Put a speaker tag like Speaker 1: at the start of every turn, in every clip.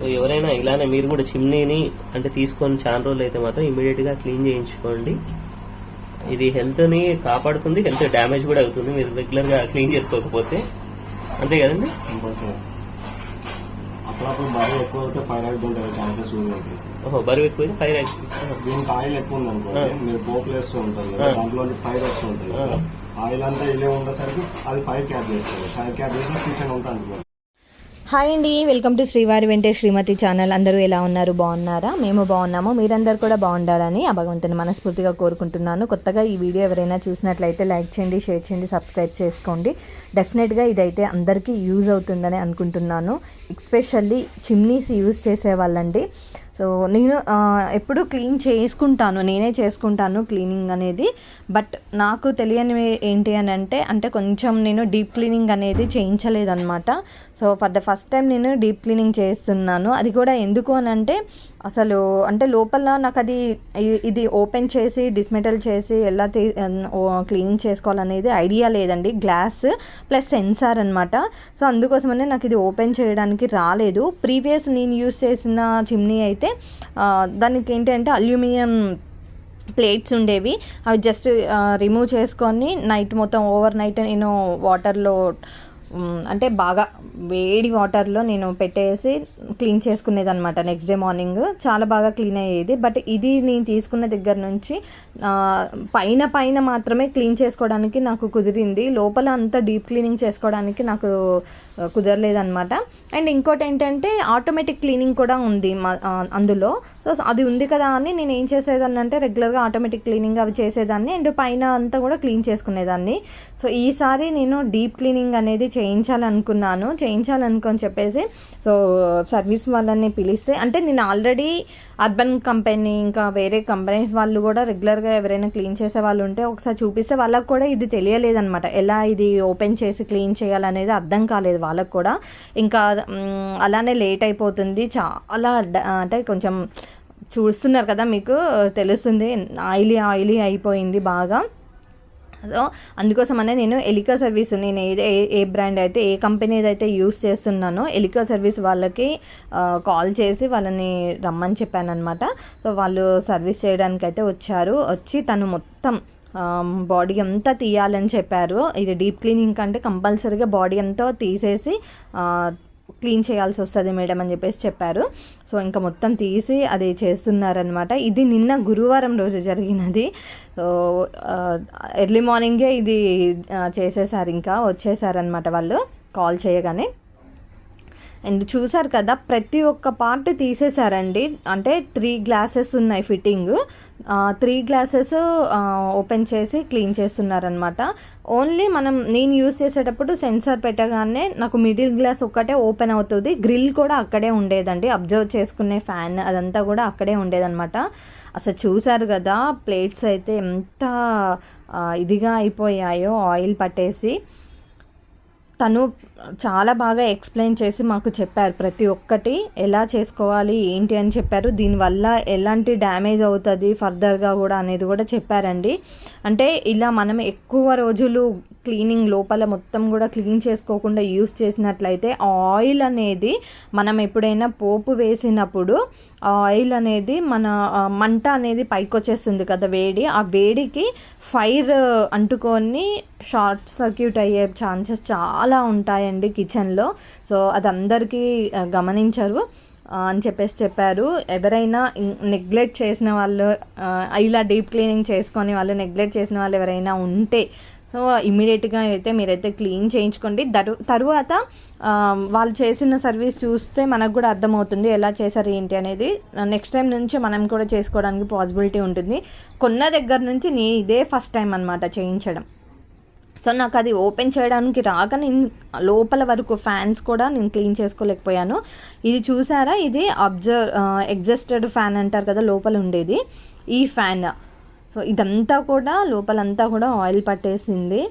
Speaker 1: So ఎవరైనా ఇలానే మీరు కూడా చిమ్నీని అంటే తీసుకొని చాలా రోజులు అయితే మాత్రం ఇమీడియట్గా క్లీన్ చేయించుకోండి. ఇది హెల్త్ని కాపాడుతుంది హెల్త్ డ్యామేజ్ కూడా అవుతుంది. మీరు రెగ్యులర్గా క్లీన్ చేసుకోకపోతే. అంతే కదండి?
Speaker 2: అప్పుడప్పుడు బరువు ఎక్కువ అయితే ఛాన్సెస్ ఉంటాయి
Speaker 1: ఓహో బరువు ఎక్కువ ఫైర్
Speaker 2: దీనికి ఆయిల్ ఎక్కువ ఉంది అనుకోండి. మీరు పోపులు వేస్తూ ఉంటారు. దాంట్లో ఫైర్ వస్తూ ఉంటుంది. ఆయిల్ అంతా ఇల్లే ఉండేసరికి అది ఫైర్ క్యాప్ చేస్తుంది ఫైర్ క్యాప్ చేసిన కిచెన్ అనుకోండి
Speaker 3: హాయ్ అండి వెల్కమ్ టు శ్రీవారి వెంటే శ్రీమతి ఛానల్. అందరూ ఎలా ఉన్నారు? బాగున్నారా? మేము బాగున్నాము. మీరందరూ కూడా బాగుండాలని ఆ భగవంతుని మనస్ఫూర్తిగా కోరుకుంటున్నాను. కొత్తగా ఈ వీడియో ఎవరైనా చూసినట్లయితే లైక్ చేయండి షేర్ చేయండి సబ్స్క్రైబ్ చేసుకోండి. డెఫినెట్గా ఇదైతే అందరికీ యూజ్ అవుతుందని అనుకుంటున్నాను. ఎక్స్పెషల్లీ చిమ్నీస్ యూజ్ చేసేవాళ్ళండి సో నేను ఎప్పుడు క్లీన్ చేసుకుంటాను. నేనే చేసుకుంటాను క్లీనింగ్ అనేది. బట్ నాకు తెలియని ఏంటి అని అంటే అంటే కొంచెం నేను డీప్ క్లీనింగ్ అనేది చేయించలేదన్నమాట. So for the first time నేను డీప్ క్లీనింగ్ చేస్తున్నాను. అది కూడా ఎందుకు అని అంటే అసలు అంటే లోపల నాకు అది ఇది ఓపెన్ చేసి డిస్మెటల్ చేసి ఎలా తీ క్లీన్ చేసుకోవాలనేది ఐడియా లేదండి. గ్లాస్ ప్లస్ సెన్సార్ అనమాట సో అందుకోసమనే నాకు ఇది ఓపెన్ చేయడానికి రాలేదు. ప్రీవియస్ నేను యూస్ చేసిన చిమ్నీ అయితే దానికి ఏంటంటే అల్యూమినియం ప్లేట్స్ ఉండేవి. అవి జస్ట్ రిమూవ్ చేసుకొని నైట్ మొత్తం ఓవర్ నైట్ నేను వాటర్లో అంటే బాగా వేడి వాటర్లో నేను పెట్టేసి క్లీన్ చేసుకునేది అనమాట నెక్స్ట్ డే మార్నింగ్ చాలా బాగా క్లీన్ అయ్యేది. బట్ ఇది నేను తీసుకున్న దగ్గర నుంచి పైన పైన మాత్రమే క్లీన్ చేసుకోవడానికి నాకు కుదిరింది. లోపల అంతా డీప్ క్లీనింగ్ చేసుకోవడానికి నాకు కుదరలేదనమాట అండ్ ఇంకోటి ఏంటంటే ఆటోమేటిక్ క్లీనింగ్ కూడా ఉంది అందులో. సో అది ఉంది కదా అని నేను ఏం చేసేదాన్ని అంటే రెగ్యులర్గా ఆటోమేటిక్ క్లీనింగ్ అవి చేసేదాన్ని. అండ్ పైన అంతా కూడా క్లీన్ చేసుకునేదాన్ని. సో ఈసారి నేను డీప్ క్లీనింగ్ అనేది చేయించాలనుకున్నాను చేయించాలనుకొని చెప్పేసి సో సర్వీస్ వాళ్ళని పిలిస్తే అంటే నేను ఆల్రెడీ అర్బన్ కంపెనీ ఇంకా వేరే కంపెనీస్ వాళ్ళు కూడా రెగ్యులర్గా ఎవరైనా క్లీన్ చేసే వాళ్ళు ఉంటే ఒకసారి చూపిస్తే వాళ్ళకి కూడా ఇది తెలియలేదనమాట ఎలా ఇది ఓపెన్ చేసి క్లీన్ చేయాలనేది అర్థం కాలేదు వాళ్ళకు కూడా. ఇంకా అలానే లేట్ అయిపోతుంది. చాలా అంటే కొంచెం చూస్తున్నారు కదా మీకు తెలుస్తుంది. ఆయిలీ ఆయిలీ అయిపోయింది బాగా. సో అందుకోసమనే నేను ఎలికా సర్వీస్ నేను ఏదే ఏ- ఏ బ్రాండ్ అయితే ఏ కంపెనీది అయితే యూస్ చేస్తున్నానో ఎలికా సర్వీస్ వాళ్ళకి కాల్ చేసి వాళ్ళని రమ్మని చెప్పాను అనమాట సో వాళ్ళు సర్వీస్ చేయడానికి అయితే వచ్చారు. వచ్చి తను మొత్తం బాడీ అంతా తీయాలని చెప్పారు. ఇది డీప్ క్లీనింగ్ కంటే కంపల్సరీగా బాడీ అంతా తీసేసి క్లీన్ చేయాల్సి వస్తుంది మేడం అని చెప్పేసి చెప్పారు. సో ఇంకా మొత్తం తీసి అది చేస్తున్నారనమాట ఇది నిన్న గురువారం రోజు జరిగినది. సో ఎర్లీ మార్నింగే ఇది చేసేసారు ఇంకా వచ్చేసారనమాట వాళ్ళు. కాల్ చేయగానే. అండ్ చూసారు కదా ప్రతి ఒక్క పార్ట్ తీసేశారండి. అంటే త్రీ గ్లాసెస్ ఉన్నాయి ఫిట్టింగ్ త్రీ గ్లాసెస్ ఓపెన్ చేసి క్లీన్ చేస్తున్నారనమాట ఓన్లీ మనం నేను యూస్ చేసేటప్పుడు సెన్సార్ పెట్టగానే నాకు మిడిల్ గ్లాస్ ఒక్కటే ఓపెన్ అవుతుంది. గ్రిల్ కూడా అక్కడే ఉండేదండి. అబ్జర్వ్ చేసుకునే ఫ్యాన్ అదంతా కూడా అక్కడే ఉండేదన్నమాట. అసలు చూసారు కదా ప్లేట్స్ అయితే ఎంత ఇదిగా అయిపోయాయో ఆయిల్ పట్టేసి. తను చాలా బాగా ఎక్స్ప్లెయిన్ చేసి మాకు చెప్పారు. ప్రతి ఒక్కటి ఎలా చేసుకోవాలి ఏంటి అని చెప్పారు. దీనివల్ల ఎలాంటి డ్యామేజ్ అవుతుంది ఫర్దర్గా కూడా అనేది కూడా చెప్పారండి. అంటే ఇలా మనం ఎక్కువ రోజులు క్లీనింగ్ లోపల మొత్తం కూడా క్లీన్ చేసుకోకుండా యూస్ చేసినట్లయితే ఆయిల్ అనేది మనం ఎప్పుడైనా పోపు వేసినప్పుడు ఆయిల్ అనేది మన మంట అనేది పైకి వచ్చేస్తుంది కదా వేడి. ఆ వేడికి ఫైర్ అంటుకొని షార్ట్ సర్క్యూట్ అయ్యే ఛాన్సెస్ చాలా ఉంటాయండి కిచెన్లో. సో అది అందరికీ గమనించరు అని చెప్పేసి చెప్పారు. ఎవరైనా నెగ్లెక్ట్ చేసిన వాళ్ళు ఆ, ఇలా డీప్ క్లీనింగ్ చేసుకొని వాళ్ళు నెగ్లెక్ట్ చేసిన వాళ్ళు ఎవరైనా ఉంటే సో ఇమీడియట్గా అయితే మీరైతే క్లీన్ చేయించుకోండి. తరు తరువాత వాళ్ళు చేసిన సర్వీస్ చూస్తే మనకు కూడా అర్థమవుతుంది ఎలా చేశారు ఏంటి అనేది. నెక్స్ట్ టైం నుంచి మనం కూడా చేసుకోవడానికి పాసిబిలిటీ ఉంటుంది. కొన్న దగ్గర నుంచి నీ ఇదే ఫస్ట్ టైం అనమాట చేయించడం. సో నాకు అది ఓపెన్ చేయడానికి రాక నేను లోపల వరకు ఫ్యాన్స్ కూడా నేను క్లీన్ చేసుకోలేకపోయాను. ఇది చూసారా? ఇది అబ్జర్వ్ ఎగ్జస్టెడ్ ఫ్యాన్ అంటారు కదా లోపల ఉండేది. ఈ ఫ్యాన్. సో ఇదంతా కూడా లోపలంతా కూడా ఆయిల్ పట్టేసింది.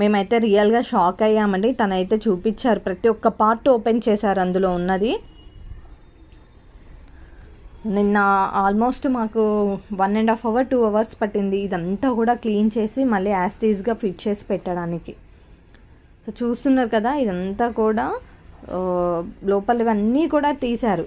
Speaker 3: మేమైతే రియల్గా షాక్ అయ్యామండి. తనైతే చూపించారు. ప్రతి ఒక్క పార్ట్ ఓపెన్ చేశారు అందులో ఉన్నది. నిన్న ఆల్మోస్ట్ మాకు one and half hour two hours పట్టింది. ఇదంతా కూడా క్లీన్ చేసి మళ్ళీ యాస్టీజ్గా ఫిట్ చేసి పెట్టడానికి. సో చూస్తున్నారు కదా ఇదంతా కూడా లోపలివన్నీ కూడా తీశారు.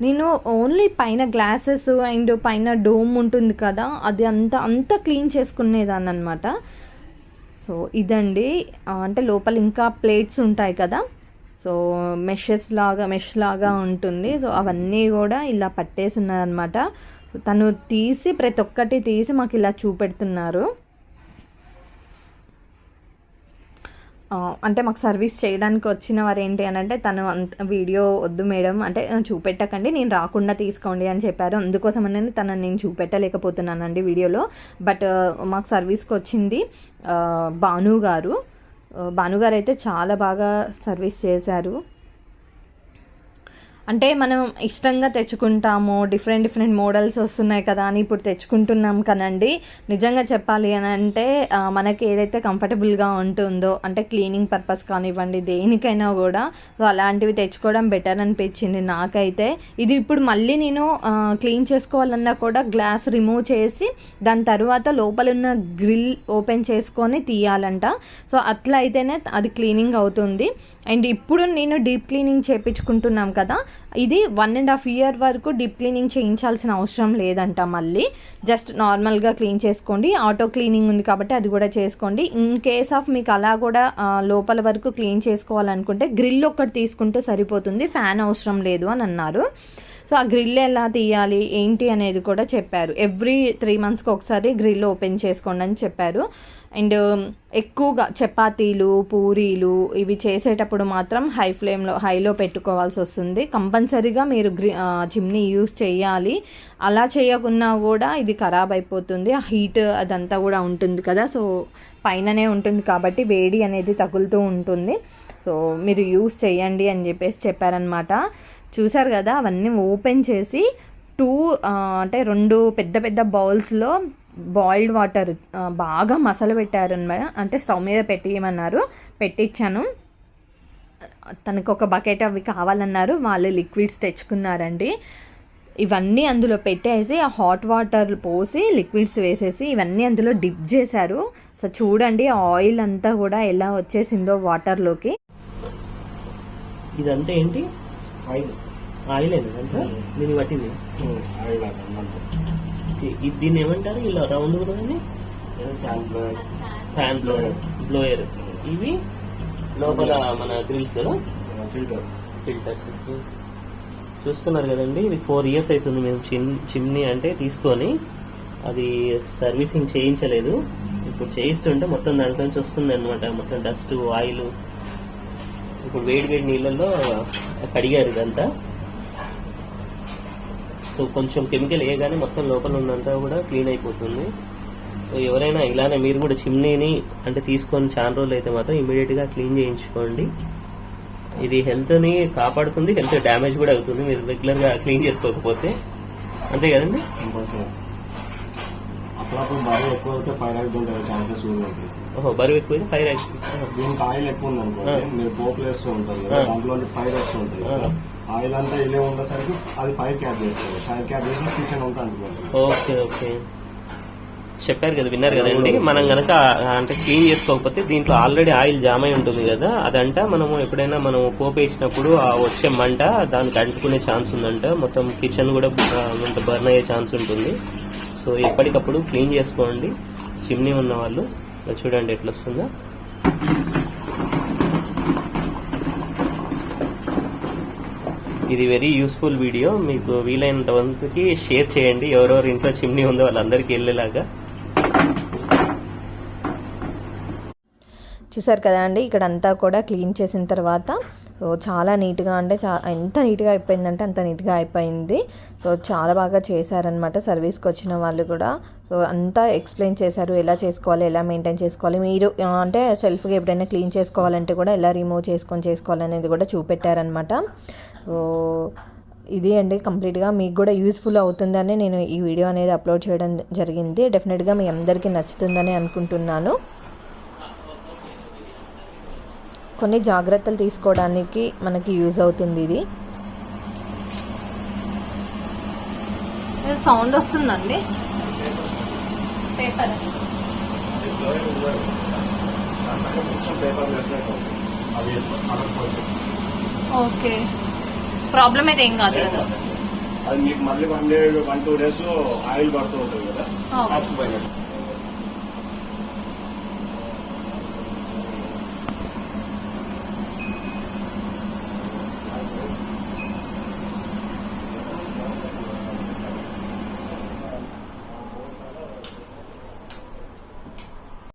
Speaker 3: నేను ఓన్లీ పైన గ్లాసెస్ అండ్ పైన డోమ్ ఉంటుంది కదా అది అంతా అంతా క్లీన్ చేసుకునేదాన్ని అనమాట సో ఇదండి అంటే లోపల ఇంకా ప్లేట్స్ ఉంటాయి కదా. సో మెషెస్ లాగా మెష్ లాగా ఉంటుంది. సో అవన్నీ కూడా ఇలా పట్టేసి ఉన్నారనమాట సో తను తీసి ప్రతి ఒక్కటి తీసి మాకు ఇలా చూపెడుతున్నారు ఆ, అంటే మాకు సర్వీస్ చేయడానికి వచ్చిన వారు ఏంటి అని అంటే తను అంత వీడియో వద్దు మేడం. అంటే చూపెట్టకండి నేను రాకుండా తీసుకోండి అని చెప్పారు. అందుకోసం అనేది తనని నేను చూపెట్టలేకపోతున్నానండి వీడియోలో. బట్ మాకు సర్వీస్కి వచ్చింది భాను గారు. భానుగారు అయితే చాలా బాగా సర్వీస్ చేశారు. అంటే మనం ఇష్టంగా తెచ్చుకుంటాము డిఫరెంట్ డిఫరెంట్ మోడల్స్ వస్తున్నాయి కదా అని ఇప్పుడు తెచ్చుకుంటున్నాం కనండి నిజంగా చెప్పాలి అని అంటే మనకి ఏదైతే కంఫర్టబుల్గా ఉంటుందో అంటే క్లీనింగ్ పర్పస్ కానివ్వండి దేనికైనా కూడా సో అలాంటివి తెచ్చుకోవడం బెటర్ అనిపించింది నాకైతే. ఇది ఇప్పుడు మళ్ళీ నేను క్లీన్ చేసుకోవాలన్నా కూడా గ్లాస్ రిమూవ్ చేసి దాని తర్వాత లోపల ఉన్న గ్రిల్ ఓపెన్ చేసుకొని తీయాలంట. సో అట్లా అయితేనే అది క్లీనింగ్ అవుతుంది. అండ్ ఇప్పుడు నేను డీప్ క్లీనింగ్ చేయించుకుంటున్నాం కదా ఇది వన్ అండ్ హాఫ్ ఇయర్ వరకు డీప్ క్లీనింగ్ చేయించాల్సిన అవసరం లేదంట మళ్ళీ. జస్ట్ నార్మల్గా క్లీన్ చేసుకోండి. ఆటో క్లీనింగ్ ఉంది కాబట్టి అది కూడా చేసుకోండి. ఇన్ కేస్ ఆఫ్ మీకు అలా కూడా లోపల వరకు క్లీన్ చేసుకోవాలనుకుంటే గ్రిల్ ఒక్కటి తీసుకుంటే సరిపోతుంది. ఫ్యాన్ అవసరం లేదు అని అన్నారు. సో ఆ గ్రిల్ ఎలా తీయాలి? ఏంటి అనేది కూడా చెప్పారు. ఎవ్రీ త్రీ మంత్స్కి ఒకసారి గ్రిల్ ఓపెన్ చేసుకోండి అని చెప్పారు. అండ్ ఎక్కువగా చపాతీలు పూరీలు ఇవి చేసేటప్పుడు మాత్రం హై ఫ్లేమ్లో హైలో పెట్టుకోవాల్సి వస్తుంది. కంపల్సరీగా మీరు గ్రి చిమ్నీ యూస్ చేయాలి. అలా చేయకున్నా కూడా ఇది ఖరాబ్ అయిపోతుంది. ఆ హీట్ అదంతా కూడా ఉంటుంది కదా సో పైననే ఉంటుంది కాబట్టి వేడి అనేది తగులుతూ ఉంటుంది. సో మీరు యూస్ చేయండి అని చెప్పేసి చెప్పారనమాట చూసారు కదా అవన్నీ ఓపెన్ చేసి టూ అంటే రెండు పెద్ద పెద్ద బౌల్స్లో బాయిల్డ్ వాటర్ బాగా మసలు పెట్టారు అనమాట. అంటే స్టవ్ మీద పెట్టియమన్నారు. పెట్టించాను తనకు ఒక బకెట్ అవి కావాలన్నారు. వాళ్ళు లిక్విడ్స్ తెచ్చుకున్నారండి. ఇవన్నీ అందులో పెట్టేసి ఆ హాట్ వాటర్ పోసి లిక్విడ్స్ వేసేసి ఇవన్నీ అందులో డిప్ చేశారు. సో చూడండి ఆయిల్ అంతా కూడా ఎలా వచ్చేసిందో వాటర్లోకి.
Speaker 1: ఇదంతా ఏంటి?
Speaker 2: ఆయిల్.
Speaker 1: ఆయిల్ దీన్ని పట్టింది.
Speaker 2: ఆయిల్
Speaker 1: దీన్ని ఏమంటారు? ఇలా రౌండ్ ఉన్నదాన్ని
Speaker 2: fan blower
Speaker 1: fan blower blower ఇవి లోపల మన గ్రిల్స్ కదా?
Speaker 2: ఫిల్టర్
Speaker 1: ఫిల్టర్స్ చూస్తున్నారు కదండి ఇది ఫోర్ ఇయర్స్ అవుతుంది మేము చిమ్ చిమ్నీ అంటే తీసుకొని అది సర్వీసింగ్ చేయించలేదు. ఇప్పుడు చేయిస్తుంటే మొత్తం దాంట్లో నుంచి వస్తుంది అనమాట మొత్తం డస్ట్ ఆయిల్ ఇప్పుడు వేడి వేడి నీళ్ళల్లో కడిగారు ఇదంతా. సో కొంచెం కెమికల్ వేయగానే మొత్తం లోపల ఉన్నంతా కూడా క్లీన్ అయిపోతుంది. సో ఎవరైనా ఇలానే మీరు కూడా చిమ్నీని అంటే తీసుకొని చాలా రోజులు అయితే మాత్రం ఇమీడియట్గా క్లీన్ చేయించుకోండి. ఇది హెల్త్ని కాపాడుతుంది హెల్త్ డ్యామేజ్ కూడా అవుతుంది. మీరు రెగ్యులర్గా క్లీన్ చేసుకోకపోతే. అంతే కదండి?
Speaker 2: అప్పుడప్పుడు బరువు ఎక్కువ అయితే ఫైర్ ఛాన్సెస్
Speaker 1: ఓహో బరువు ఎక్కువ ఫైర్
Speaker 2: దీనికి ఆయిల్ ఎక్కువ ఉంది అనుకోండి మీరు పోపులు వేస్తూ ఉంటారు. దాంట్లో ఫైర్ వస్తూ ఉంటుంది ఆయిల్ అంతా ఇలే ఉండేసరికి అది ఫైర్ క్యాప్ చేస్తుంది ఫైర్ క్యాప్ చేసి కిచెన్ అంతా
Speaker 1: ఓకే ఓకే. చెప్పారు కదా విన్నారు కదండి మనం గనక అంటే క్లీన్ చేసుకోకపోతే దీంట్లో ఆల్రెడీ ఆయిల్ జామ్ అయి ఉంటుంది కదా అదంట మనము ఎప్పుడైనా మనం పోపేసినప్పుడు ఆ వచ్చే మంట దానికి అంటుకునే ఛాన్స్ ఉందంట. మొత్తం కిచెన్ కూడా బర్న్ అయ్యే ఛాన్స్ ఉంటుంది. సో ఎప్పటికప్పుడు క్లీన్ చేసుకోండి. చిమ్నీ ఉన్న వాళ్ళు చూడండి ఎట్లా వస్తుందో ఇది వెరీ యూస్ఫుల్ వీడియో మీకు వీలైనంత మందికి షేర్ చేయండి. ఎవరెవరు ఇంట్లో చిమ్నీ ఉందో వాళ్ళందరికీ వెళ్ళేలాగా.
Speaker 3: చూసారు కదా అండి ఇక్కడ అంతా కూడా క్లీన్ చేసిన తర్వాత సో చాలా నీట్గా అంటే చా ఎంత నీట్గా అయిపోయిందంటే అంత నీట్గా అయిపోయింది. సో చాలా బాగా చేశారనమాట సర్వీస్కి వచ్చిన వాళ్ళు కూడా. సో అంతా ఎక్స్ప్లెయిన్ చేశారు ఎలా చేసుకోవాలి ఎలా మెయింటైన్ చేసుకోవాలి. మీరు అంటే సెల్ఫ్గా ఎప్పుడైనా క్లీన్ చేసుకోవాలంటే కూడా ఎలా రిమూవ్ చేసుకొని చేసుకోవాలనేది కూడా చూపెట్టారనమాట సో ఇది అండి కంప్లీట్గా మీకు కూడా యూస్ఫుల్ అవుతుందని నేను ఈ వీడియో అనేది అప్లోడ్ చేయడం జరిగింది. డెఫినెట్గా మీ అందరికీ నచ్చుతుందని అనుకుంటున్నాను. కొన్ని జాగ్రత్తలు తీసుకోవడానికి మనకి యూజ్ అవుతుంది ఇది. సౌండ్ వస్తుందండి పేపర్
Speaker 2: అంటే కొంచెం పేపర్ వేసినట్టు అవుతుంది అది కలర్ పోతుంది
Speaker 3: ఓకే. ప్రాబ్లం అయితే ఏం కాదు కదా.
Speaker 2: అది మీకు మళ్ళీ one day one two days oil పడుతూ ఉంటుంది కదా.